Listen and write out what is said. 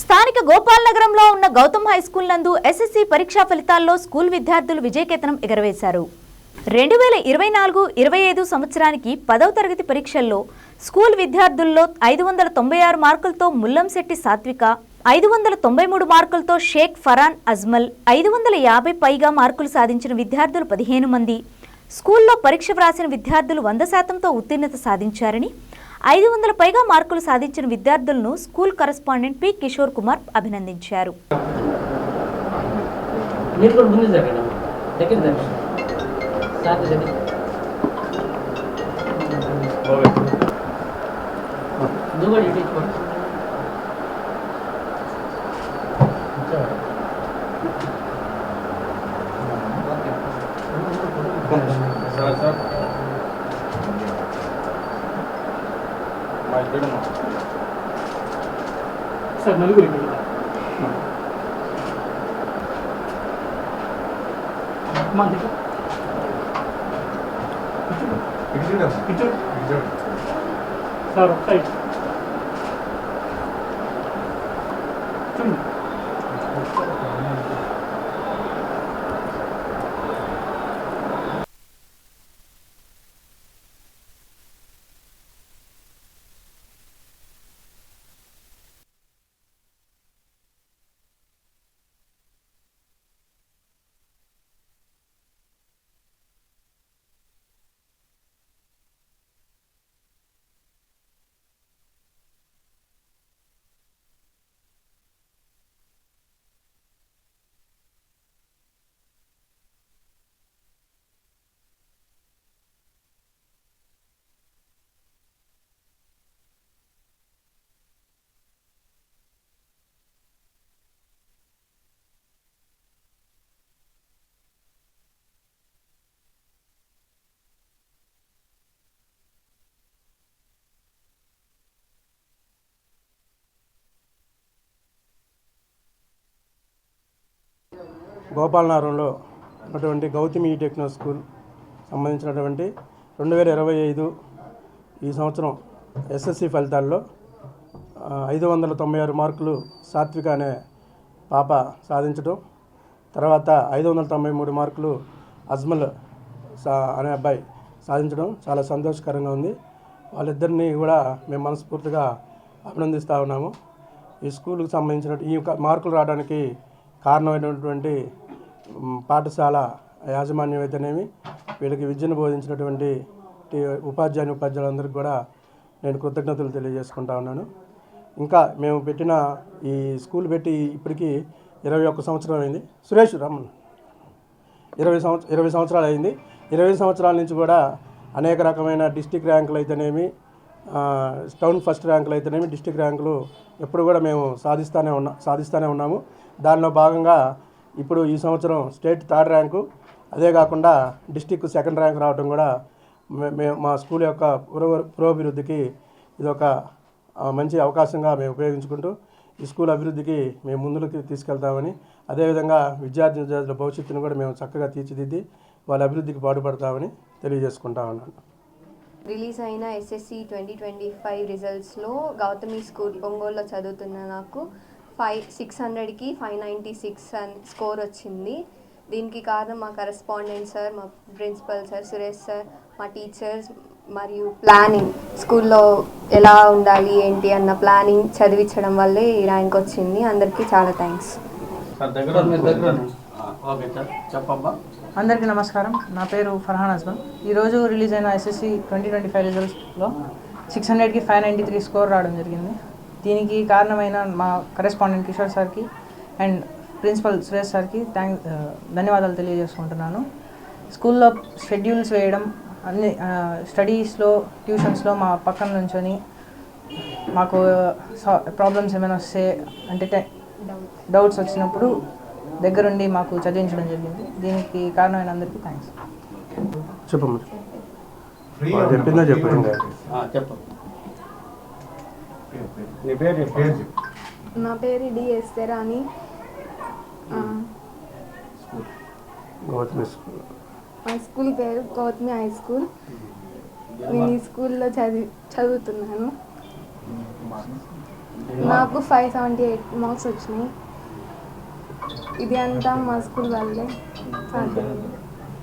స్థానిక గోపాల్ నగరంలో ఉన్న గౌతమ్ హై స్కూల్ నందు ఎస్ఎస్సి పరీక్షా ఫలితాల్లో స్కూల్ విద్యార్థులు విజయకేతనం ఎగరవేశారు. రెండు వేల ఇరవై నాలుగు ఇరవై ఐదు సంవత్సరానికి పదవ తరగతి పరీక్షల్లో స్కూల్ విద్యార్థుల్లో ఐదు వందల తొంభై ఆరు మార్కులతో ముల్లంశెట్టి సాత్విక ఐదు వందల తొంభై మూడు మార్కులతో షేక్ ఫరాన్ అజ్మల్ ఐదు వందల యాభై పైగా మార్కులు సాధించిన విద్యార్థులు పదిహేను మంది. స్కూల్లో పరీక్ష వ్రాసిన విద్యార్థులు వంద శాతంతో ఉత్తీర్ణత సాధించారని ఐదు వందల పైగా మార్కులు సాధించిన విద్యార్థులను school correspondent P. Kishore Kumar అభినందించారు. మీరు కూడా మా ఇద్దరు సార్ నలుగురు ఇక్కడ మా దగ్గర ఇటు సార్ ఒక సైడ్ చూడండి గోపాలనగరంలో ఉన్నటువంటి గౌతమి టెక్నో స్కూల్ సంబంధించినటువంటి రెండు వేల ఇరవై ఐదు ఈ సంవత్సరం ఎస్ఎస్సి ఫలితాల్లో ఐదు వందల తొంభై ఆరు మార్కులు సాత్విక అనే పాప సాధించడం తర్వాత ఐదు వందల తొంభై మూడు మార్కులు అజ్మల్ సా అనే అబ్బాయి సాధించడం చాలా సంతోషకరంగా ఉంది. వాళ్ళిద్దరినీ కూడా మేము మనస్ఫూర్తిగా అభినందిస్తూ ఉన్నాము. ఈ స్కూల్కి సంబంధించిన ఈ యొక్క మార్కులు రావడానికి కారణమైనటువంటి పాఠశాల యాజమాన్యం అయితేనేమి వీళ్ళకి విద్యను బోధించినటువంటి ఉపాధ్యాయుని ఉపాధ్యాయులందరికీ కూడా నేను కృతజ్ఞతలు తెలియజేసుకుంటా ఉన్నాను. ఇంకా మేము పెట్టిన ఈ స్కూల్ పెట్టి ఇప్పటికీ ఇరవై ఒక్క సంవత్సరం అయింది. సురేష్ రమ్మన్. ఇరవై సంవత్సరం ఇరవై సంవత్సరాలు అయింది. ఇరవై సంవత్సరాల నుంచి కూడా అనేక రకమైన డిస్టిక్ ర్యాంకులు అయితేనేమి టౌన్ ఫస్ట్ ర్యాంకులు అయితేనేమి డిస్టిక్ ర్యాంకులు ఎప్పుడు కూడా మేము సాధిస్తూనే ఉన్నా సాధిస్తూనే ఉన్నాము. దానిలో భాగంగా ఇప్పుడు ఈ సంవత్సరం స్టేట్ థర్డ్ ర్యాంకు అదే కాకుండా డిస్టిక్ సెకండ్ ర్యాంక్ రావడం కూడా మే- మా స్కూల్ యొక్క పురో పురోభివృద్ధికి ఇది ఒక మంచి అవకాశంగా మేము ఉపయోగించుకుంటూ ఈ స్కూల్ అభివృద్ధికి మేము ముందుకు తీసుకెళ్తామని అదేవిధంగా విద్యార్థి విద్యార్థుల భవిష్యత్తును కూడా మేము చక్కగా తీర్చిదిద్ది వాళ్ళ అభివృద్ధికి పాటుపడతామని తెలియజేసుకుంటా ఉన్నాను. రిలీజ్ అయిన ఎస్ఎస్సి ట్వంటీ ట్వంటీ ఫైవ్ రిజల్ట్స్లో గౌతమి స్కూల్ ఒంగోలులో చదువుతున్న నాకు ఫైవ్ సిక్స్ హండ్రెడ్కి ఫైవ్ నైంటీ సిక్స్ అని స్కోర్ వచ్చింది. దీనికి కారణం మా కరెస్పాండెంట్ సార్ మా ప్రిన్సిపల్ సార్ సురేష్ సార్ మా టీచర్స్ మరియు ప్లానింగ్. స్కూల్లో ఎలా ఉండాలి ఏంటి అన్న ప్లానింగ్ చదివించడం వల్లే ఈ ర్యాంక్ వచ్చింది. అందరికీ చాలా థ్యాంక్స్. అందరికీ నమస్కారం. నా పేరు ఫర్హాన్ అజ్మల్ ఈరోజు రిలీజ్ అయిన ఎస్ఎస్సి ట్వంటీ ట్వంటీ ఫైవ్ రిజల్ట్స్లో సిక్స్ హండ్రెడ్కి ఫైవ్ నైంటీ త్రీ స్కోర్ రావడం జరిగింది. దీనికి కారణమైన మా కరెస్పాండెంట్ కిషోర్ సార్కి అండ్ ప్రిన్సిపల్ సురేష్ సార్కి థ్యాంక్ ధన్యవాదాలు తెలియజేసుకుంటున్నాను. స్కూల్లో షెడ్యూల్స్ వేయడం అన్ని స్టడీస్లో ట్యూషన్స్లో మా పక్కన నుంచొని మాకు ప్రాబ్లమ్స్ ఏమైనా వస్తే అంటే టె- డౌట్స్ వచ్చినప్పుడు దగ్గరుండి మాకు చదివించడం జరిగింది. దీనికి కారణమైన అందరికీ థ్యాంక్స్ చెప్పమ్మా. చెప్పిందా? చెప్పు ఇంకా ఆ, చెప్పు నీ పేరు చెప్పు నా పేరు డి ఎస్తేరాని గౌతమి స్కూల్ మా స్కూల్ పేరు గౌతమి హై స్కూల్. నేను ఈ స్కూల్లో చదివి చదువుతున్నాను. నాకు ఫైవ్ సెవెంటీ ఎయిట్ మార్క్స్ వచ్చినాయి. ఇది అంతా మా స్కూల్ వాళ్ళే. సాధ్యం